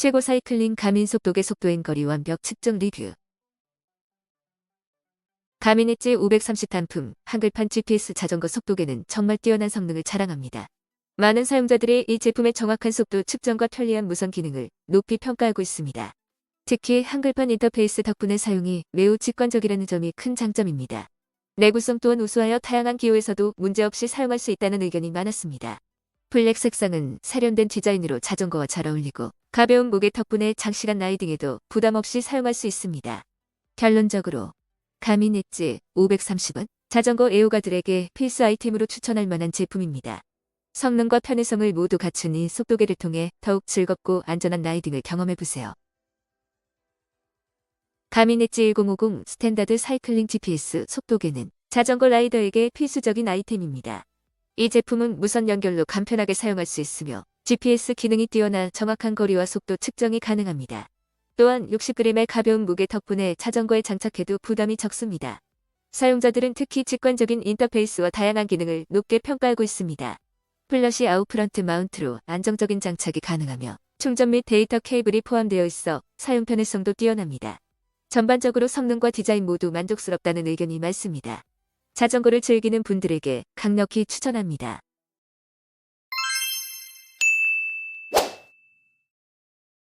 최고 사이클링 가민 속도계 속도행 거리 완벽 측정 리뷰. 가민 엣지 530 단품 한글판 GPS 자전거 속도계는 정말 뛰어난 성능을 자랑합니다. 많은 사용자들이 이 제품의 정확한 속도 측정과 편리한 무선 기능을 높이 평가하고 있습니다. 특히 한글판 인터페이스 덕분에 사용이 매우 직관적이라는 점이 큰 장점입니다. 내구성 또한 우수하여 다양한 기호에서도 문제없이 사용할 수 있다는 의견이 많았습니다. 블랙 색상은 세련된 디자인으로 자전거와 잘 어울리고 가벼운 무게 덕분에 장시간 라이딩에도 부담 없이 사용할 수 있습니다. 결론적으로 가민 엣지 530은 자전거 애호가들에게 필수 아이템으로 추천할 만한 제품입니다. 성능과 편의성을 모두 갖춘 이 속도계를 통해 더욱 즐겁고 안전한 라이딩을 경험해보세요. 가민 엣지 1050 스탠다드 사이클링 GPS 속도계는 자전거 라이더에게 필수적인 아이템입니다. 이 제품은 무선 연결로 간편하게 사용할 수 있으며 GPS 기능이 뛰어나 정확한 거리와 속도 측정이 가능합니다. 또한 60g의 가벼운 무게 덕분에 자전거에 장착해도 부담이 적습니다. 사용자들은 특히 직관적인 인터페이스와 다양한 기능을 높게 평가하고 있습니다. 플러시 아웃프런트 마운트로 안정적인 장착이 가능하며 충전 및 데이터 케이블이 포함되어 있어 사용 편의성도 뛰어납니다. 전반적으로 성능과 디자인 모두 만족스럽다는 의견이 많습니다. 자전거를 즐기는 분들에게 강력히 추천합니다.